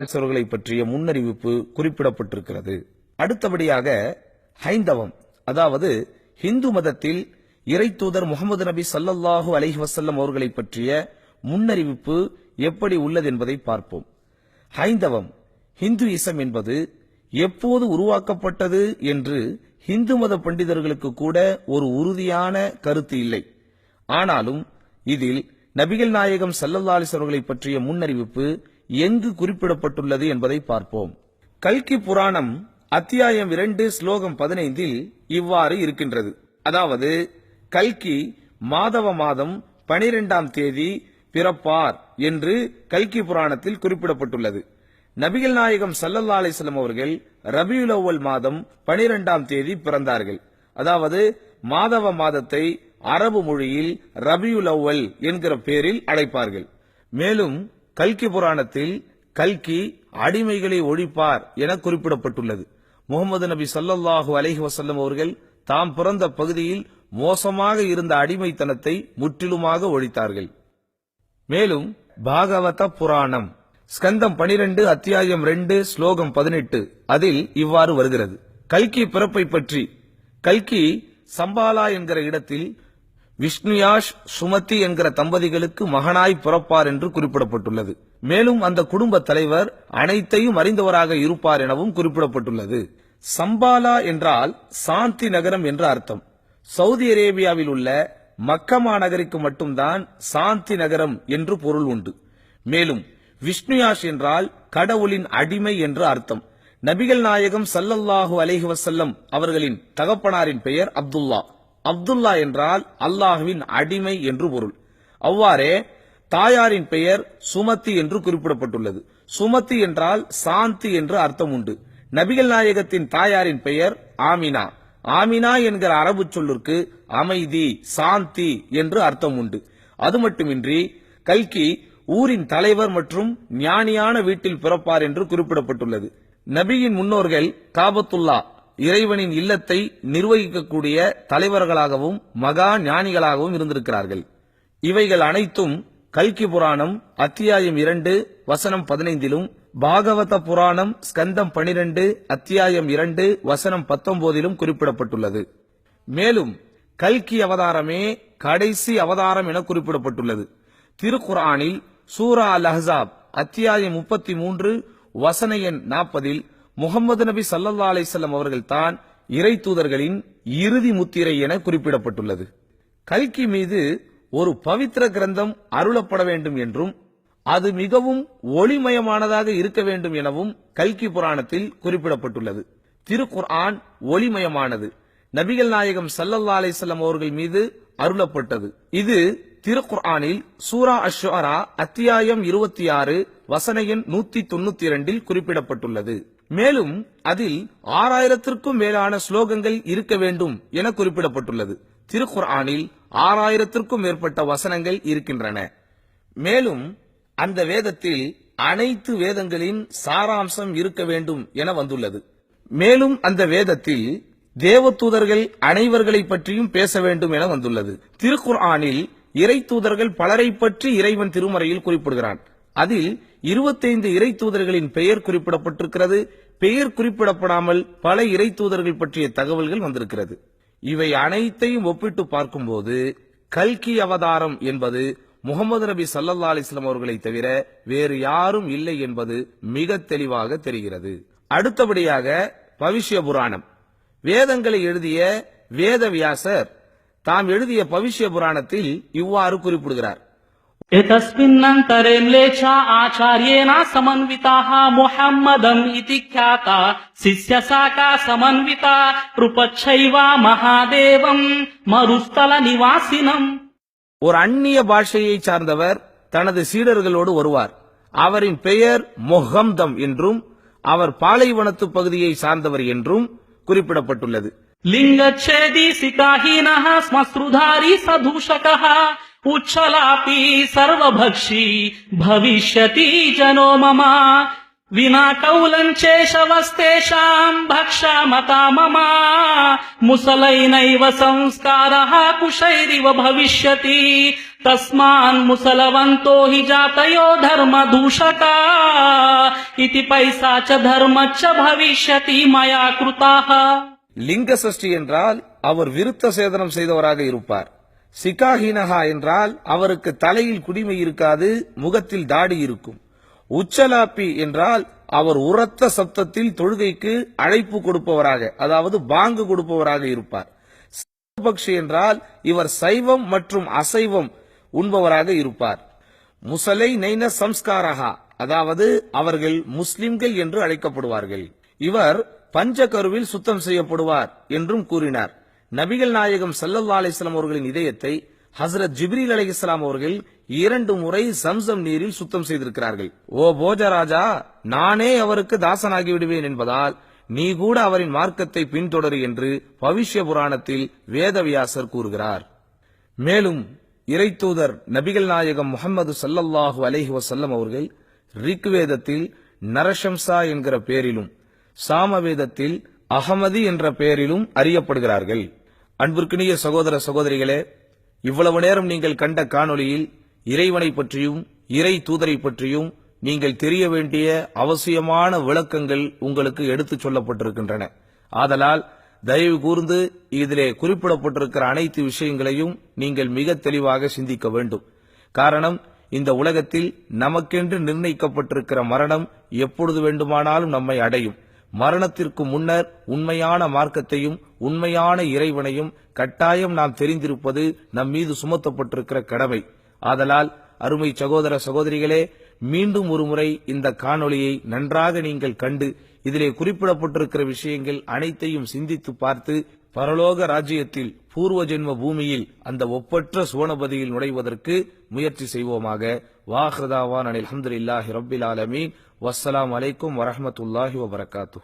அவர்களை பற்றிய முன்னறிவிப்பு குறிப்பிடப்பட்டிருக்கிறது. அடுத்தபடியாக ஹைந்தவம் அதாவது ஹிந்து மதத்தில் இறைத்தூதர் முகமது நபி சல்லல்லாஹு அலஹி வசல்லம் அவர்களை பற்றிய முன்னறிவிப்பு எப்படி உள்ளது என்பதை பார்ப்போம். ஹைந்தவம் ஹிந்துயிசம் என்பது எப்போது உருவாக்கப்பட்டது என்று ஹிந்து மத பண்டிதர்களுக்கு கூட ஒரு உறுதியான கருத்து இல்லை. ஆனாலும் இதில் நபிகள் நாயகம் ஸல்லல்லாஹு அலைஹி அவர்களை பற்றிய முன்னறிவிப்பு எங்கு குறிப்பிடப்பட்டுள்ளது என்பதை பார்ப்போம். கல்கி புராணம் அத்தியாயம் இரண்டு ஸ்லோகம் பதினைந்தில் இவ்வாறு இருக்கின்றது. அதாவது கல்கி மாதவ மாதம் பனிரெண்டாம் தேதி பிறப்பார் என்று கல்கி புராணத்தில் குறிப்பிடப்பட்டுள்ளது. நபிகள் நாயகம் சல்லல்லா அலைஹி அவர்கள் ரபியுல் அவ்வல் மாதம் பனிரெண்டாம் தேதி பிறந்தார்கள். அதாவது மாதவ மாதத்தை அரபு மொழியில் ரபியுல் அவ்வல் என்கிற பெயரில் அழைப்பார்கள். மேலும் கல்கி புராணத்தில் கல்கி அடிமைகளை ஒழிப்பார் என குறிப்பிடப்பட்டுள்ளது. முகமது நபி சல்லல்லாஹு அலஹி வசல்லம் அவர்கள் தாம் பிறந்த பகுதியில் மோசமாக இருந்த அடிமைத்தனத்தை முற்றிலுமாக ஒழித்தார்கள். மேலும் பாகவத புராணம் ஸ்கந்தம் பனிரெண்டு அத்தியாயம் ரெண்டு ஸ்லோகம் பதினெட்டு அதில் இவ்வாறு வருகிறது. கல்கி பிறப்பை பற்றி கல்கி சம்பாலா என்கிற இடத்தில் விஷ்ணுயாஷ் சுமதி என்கிற தம்பதிகளுக்கு மகனாய் பிறப்பார் என்று குறிப்பிடப்பட்டுள்ளது. மேலும் அந்த குடும்ப தலைவர் அனைத்தையும் அறிந்தவராக இருப்பார் எனவும் குறிப்பிடப்பட்டுள்ளது. சம்பாலா என்றால் சாந்தி நகரம் என்று அர்த்தம். சவுதி அரேபியாவில் உள்ள மக்கமா நகருக்கு மட்டும்தான் சாந்தி நகரம் என்று பொருள் உண்டு. மேலும் விஷ்ணுயாஷ் என்றால் கடவுளின் அடிமை என்று அர்த்தம். நபிகள் நாயகம் சல்லல்லாஹு அலேஹி வசல்லம் அவர்களின் தகப்பனாரின் பெயர் அப்துல்லா. அப்துல்லா என்றால் அல்லாஹுவின் அடிமை என்று பொருள். அவ்வாறே தாயாரின் பெயர் சுமத்தி என்று குறிப்பிடப்பட்டுள்ளது. சுமத்தி என்றால் சாந்தி என்று அர்த்தம் உண்டு. நபிகள் நாயகத்தின் தாயாரின் பெயர் ஆமினா. ஆமினா என்கிற அரபு சொல்லிற்கு அமைதி சாந்தி என்று அர்த்தம் உண்டு. அது மட்டுமின்றி கல்கி ஊரின் தலைவர் மற்றும் ஞானியான வீட்டில் பிறப்பார் என்று குறிப்பிடப்பட்டுள்ளது. நபியின் முன்னோர்கள் காபத்துல்லா இறைவனின் இல்லத்தை நிர்வகிக்கக்கூடிய தலைவர்களாகவும் மகா ஞானிகளாகவும் இருந்திருக்கிறார்கள். இவைகள் அனைத்தும் கல்கி புராணம் அத்தியாயம் இரண்டு வசனம் பதினைந்திலும் பாகவத புராணம் ஸ்கந்தம் பனிரெண்டு அத்தியாயம் இரண்டு வசனம் பத்தொன்பதிலும் குறிப்பிடப்பட்டுள்ளது. மேலும் கல்கி அவதாரமே கடைசி அவதாரம் என குறிப்பிடப்பட்டுள்ளது. திருக்குர்ஆனில் சூரா அல் அஹாப் அத்தியாயம் முப்பத்தி மூன்று வசன எண் நாற்பதில் முகமது நபி சல்லல்லா அலிசல்லம் அவர்கள் தான் இறை தூதர்களின் இறுதி முத்திரை என குறிப்பிடப்பட்டுள்ளது. கல்கி மீது ஒரு பவித்திர கிரந்தம் அருளப்பட வேண்டும் என்றும் அது மிகவும் ஒளிமயமானதாக இருக்க வேண்டும் எனவும் கல்கி புராணத்தில் குறிப்பிடப்பட்டுள்ளது. திருக்குர்ஆன் ஒளிமயமானது. நபிகள் நாயகம் சல்லல்லா அலிசல்லம் அவர்கள் மீது அருளப்பட்டது. இது திருக்குர்ஆனில் சூரா அஷ்ஷுரா அத்தியாயம் இருபத்தி ஆறு வசனையின் நூத்தி தொண்ணூத்தி இரண்டில் குறிப்பிடப்பட்டுள்ளது. மேலும் அதில் ஆறாயிரத்திற்கும் மேலான ஸ்லோகங்கள் இருக்க வேண்டும் என குறிப்பிடப்பட்டுள்ளது. திருக்குர்ஆனில் ஆறாயிரத்திற்கும் மேற்பட்ட வசனங்கள் இருக்கின்றன. மேலும் அந்த வேதத்தில் அனைத்து வேதங்களின் சாராம்சம் இருக்க வேண்டும் என வந்துள்ளது. மேலும் அந்த வேதத்தில் தேவதூதர்கள் அனைவர்களை பற்றியும் பேச வேண்டும் என வந்துள்ளது. திருக்குர்ஆனில் இறை தூதர்கள் பலரை பற்றி இறைவன் திருமறையில் குறிப்பிடுகிறான். அதில் இருபத்தைந்து இறை தூதர்களின் பெயர் குறிப்பிடப்பட்டிருக்கிறது. பெயர் குறிப்பிடப்படாமல் பல இறை தூதர்கள் பற்றிய தகவல்கள் வந்திருக்கிறது. இவை அனைத்தையும் ஒப்பிட்டு பார்க்கும்போது கல்கி அவதாரம் என்பது முகமது நபி சல்லல்லா அலிஸ்லாம் அவர்களை தவிர வேறு யாரும் இல்லை என்பது மிக தெளிவாக தெரிகிறது. அடுத்தபடியாக பவிஷ்ய புராணம். வேதங்களை எழுதிய வேதவியாசர் தாம் எழுதிய பவிஷ்ய புராணத்தில் இவ்வாறு குறிப்பிடுகிறார். एतस्मिन्नन्तरे म्लेच्छा आचार्येण समन्विताः मोहम्मदम् इति ख्याता शिष्यशाखा समन्विता रूपच्छैव महादेवम् मरुस्थलनिवासिनम् ஒரு அந்நிய பாஷையை சார்ந்தவர் தனது சீடர்களோடு வருவார் அவரின் பெயர் மொஹம்தம் என்றும் அவர் பாலைவனத்து பகுதியை சார்ந்தவர் என்றும் குறிப்பிடப்பட்டுள்ளது लिङ्गच्छेदी सिकाहीनः श्मश्रुधारी పుచ్చలాపి సర్వభక్షి భవిష్యతి జనో మమ. వినా కౌలంచేషవస్తేషాం భక్షామతా మమ. ముసలైనైవ సంస్కార కుశైరివ భవిష్యతి. తస్మాన్ ముసలవంతో హి జాతయో ధర్మ దూషకా. ఇది పైసా చ ధర్మచ్చ భవిష్యతి మయా కృతా. ಲಿಂಗ ಸೃಷ್ಟಿ ಎಂಟ್ರಾಲ್ ಅವರು ವಿರುದ್ಧ ಸೇದனம் செய்தவராக இருப்பார் சிகாஹீனஹா என்றால் அவருக்கு தலையில் குடிமை இருக்காது முகத்தில் தாடி இருக்கும். உச்சலாப்பி என்றால் அவர் உரத்த சப்தத்தில் தொழுகைக்கு அழைப்பு கொடுப்பவராக அதாவது பாங்கு கொடுப்பவராக இருப்பார். பக்ஷி என்றால் இவர் சைவம் மற்றும் அசைவம் உண்பவராக இருப்பார். முசலை நைன சம்ஸ்காரஹா அதாவது அவர்கள் முஸ்லிம்கள் என்று அழைக்கப்படுவார்கள். இவர் பஞ்சகருவில் சுத்தம் செய்யப்படுவார் என்றும் கூறினார். நபிகள் நாயகம் சல்லல்லா அலிஸ்லாம் அவர்களின் இதயத்தை ஹசரத் ஜிப்ரீல் அலைஹிஸ்ஸலாம் அவர்கள் இரண்டு முறை சம்சம் நீரில் சுத்தம் செய்திருக்கிறார்கள். ஓ போஜராஜா நானே அவருக்கு தாசனாகி விடுவேன் என்பதால் நீ கூட அவரின் மார்க்கத்தை பின்தொடரு என்று பவிஷ்ய புராணத்தில் வேதவியாசர் கூறுகிறார். மேலும் இறைத்தூதர் நபிகள் நாயகம் முகமது சல்லல்லாஹு அலஹி வசல்லம் அவர்கள் ரிக்வேதத்தில் நரஷம்சா என்கிற பெயரிலும் சாமவேதத்தில் அகமதி என்ற பெயரிலும் அறியப்படுகிறார்கள். அன்பிற்குரிய சகோதர சகோதரிகளே இவ்வளவு நேரம் நீங்கள் கண்ட காணொளியில் இறைவனை பற்றியும் இறை தூதரை பற்றியும் நீங்கள் தெரிய வேண்டிய அவசியமான விளக்கங்கள் உங்களுக்கு எடுத்துச் சொல்லப்பட்டிருக்கின்றன. ஆதலால் தயவு கூர்ந்து இதிலே குறிப்பிடப்பட்டிருக்கிற அனைத்து விஷயங்களையும் நீங்கள் மிக தெளிவாக சிந்திக்க வேண்டும். காரணம் இந்த உலகத்தில் நமக்கென்று நிர்ணயிக்கப்பட்டிருக்கிற மரணம் எப்பொழுது வேண்டுமானாலும் நம்மை அடையும். மரணத்திற்கு முன்னர் உண்மையான மார்க்கத்தையும் உண்மையான இறைவனையும் கட்டாயம் நாம் தெரிந்திருப்பது நம் மீது சுமத்தப்பட்டிருக்கிற கடமை. ஆதலால் அருமை சகோதர சகோதரிகளே மீண்டும் ஒருமுறை இந்த காணொளியை நன்றாக நீங்கள் கண்டு இதிலே குறிப்பிடப்பட்டிருக்கிற விஷயங்கள் அனைத்தையும் சிந்தித்து பார்த்து பரலோக ராஜ்யத்தில் பூர்வ ஜென்ம பூமியில் அந்த ஒப்பற்ற சுவனபதியில் நுழைவதற்கு முயற்சி செய்வோமாக. வாஹ்ரதாவான் அனில் அஹமதுல்லாஹி ரபில் ஆலமீன். வஸ்ஸலாம் அலைக்கும் வரமத்துல்லாஹி வபரகாத்து